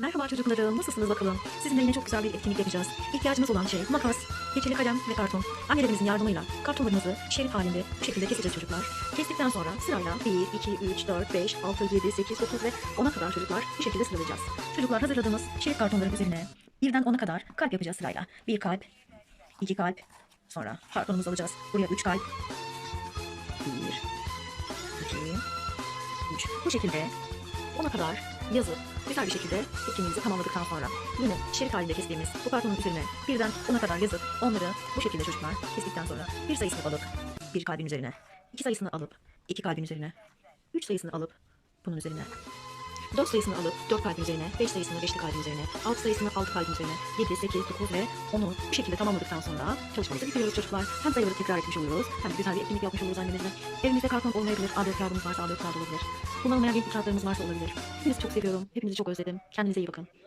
Merhaba çocuklarım, nasılsınız bakalım? Sizinle yine çok güzel bir etkinlik yapacağız. İhtiyacımız olan şey makas, keçeli kalem ve karton. Annelerimizin yardımıyla kartonlarımızı şerit halinde bu şekilde keseceğiz çocuklar. Kestikten sonra sırayla 1, 2, 3, 4, 5, 6, 7, 8, 9 ve 10'a kadar çocuklar bu şekilde sıralayacağız. Çocuklar hazırladığımız şerit kartonların üzerine birden 10'a kadar kalp yapacağız sırayla. Bir kalp, iki kalp, sonra kartonumuzu alacağız. Buraya 3 kalp. 1, 2, 3. Bu şekilde 10'a kadar yazıp güzel bir şekilde etkinliğimizi tamamladıktan sonra yine şerit halinde kestiğimiz bu kartonun üzerine birden 10'a kadar yazıp onları bu şekilde çocuklar kestikten sonra bir sayısını alıp bir kalbin üzerine, iki sayısını alıp iki kalbin üzerine, üç sayısını alıp bunun üzerine, dört sayısını alıp dört kalbin üzerine, beş sayısını beşli kalbin üzerine, altı sayısını altı kalbin üzerine, yedi, sekiz, dokuz ve onu bu şekilde tamamladıktan sonra çalışmamızı bitiriyoruz çocuklar. Hem sayıları tekrar etmiş oluyoruz hem de güzel bir etkinlik yapmış oluyoruz annemizle. Evimizde karton olmayabilir, A4 kağıdımız varsa A4 kağıdı olabilir. Kullanılmayan renkli kağıtlarımız varsa olabilir. Hepinizi çok seviyorum, hepinizi çok özledim. Kendinize iyi bakın.